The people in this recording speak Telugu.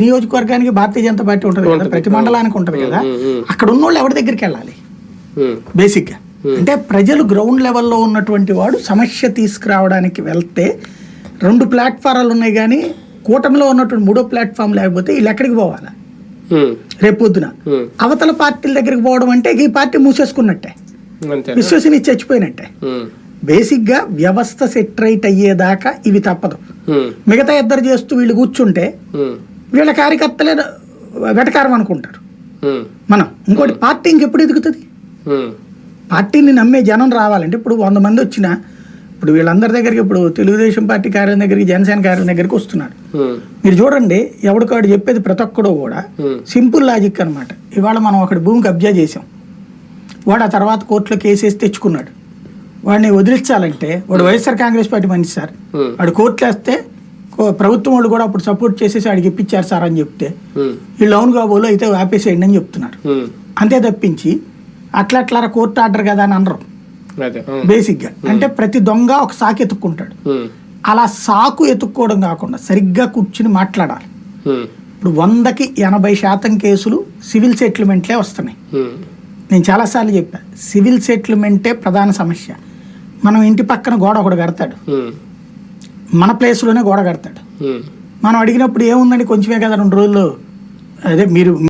నియోజకవర్గానికి భారతీయ జనతా పార్టీ ఉంటుంది కదా ప్రతి మండలానికి ఉంటుంది కదా. అక్కడ ఉన్నోళ్ళు ఎవరి దగ్గరికి వెళ్ళాలి? ఉమ్, బేసిక్గా అంటే ప్రజలు గ్రౌండ్ లెవెల్లో ఉన్నటువంటి వాడు సమస్య తీసుకురావడానికి వెళ్తే రెండు ప్లాట్ఫారాలు ఉన్నాయి కానీ కూటమిలో ఉన్నటువంటి మూడో ప్లాట్ఫామ్ లేకపోతే వీళ్ళు ఎక్కడికి పోవాలి? ఉమ్, రేపు పొద్దున. ఉమ్, అవతల పార్టీల దగ్గరికి పోవడం అంటే ఈ పార్టీ మూసేసుకున్నట్టే. అంతే విశ్వసనీయ చచ్చిపోయినట్టే. ఉమ్, బేసిక్గా వ్యవస్థ సెట్రైట్ అయ్యేదాకా ఇవి తప్పదు. మిగతా ఇద్దరు చేస్తూ వీళ్ళు కూర్చుంటే వీళ్ళ కార్యకర్తలే వెటకారం అనుకుంటారు. మనం ఇంకోటి పార్టీ ఇంకెప్పుడు ఎదుగుతుంది? పార్టీని నమ్మే జనం రావాలంటే ఇప్పుడు వంద మంది వచ్చినా ఇప్పుడు వీళ్ళందరి దగ్గరికి ఇప్పుడు తెలుగుదేశం పార్టీ కార్యాలయం దగ్గరికి జనసేన కార్యాలయం దగ్గరికి వస్తున్నారు. మీరు చూడండి ఎవడికాడు చెప్పేది ప్రతి ఒక్కడు కూడా సింపుల్ లాజిక్ అన్నమాట. ఇవాళ మనం ఒకటి భూమి కబ్జా చేసాం వాడు ఆ తర్వాత కోర్టులో కేసు వేసి తెచ్చుకున్నాడు. వాడిని వదిలించాలంటే వాడు వైఎస్ఆర్ కాంగ్రెస్ పార్టీ మనిషి సార్ వాడు కోర్టులో వేస్తే ప్రభుత్వం వాళ్ళు కూడా అప్పుడు సపోర్ట్ చేసేసి వాడికి ఇప్పించారు సార్ అని చెప్తే. వీళ్ళు అవును కాబోలు అయితే ఆపేసేయండి అని చెప్తున్నారు. అంతే తప్పించి అట్లా అట్లా కోర్టు ఆర్డర్ కదా అని అనరు. బేసిక్గా అంటే ప్రతి దొంగ ఒక సాకు ఎత్తుక్కుంటాడు. అలా సాకు ఎత్తుక్కోవడం కాకుండా సరిగ్గా కూర్చుని మాట్లాడాలి. ఇప్పుడు వందకి ఎనభై శాతం కేసులు సివిల్ సెటిల్మెంట్లే వస్తున్నాయి. నేను చాలాసార్లు చెప్పా సివిల్ సెటిల్మెంటే ప్రధాన సమస్య. మనం ఇంటి పక్కన గోడ ఒకడు కడతాడు. మన ప్లేస్లోనే గోడ కడతాడు. మనం అడిగినప్పుడు ఏముందండి కొంచెమే కదా రెండు రోజులు అదే మీరు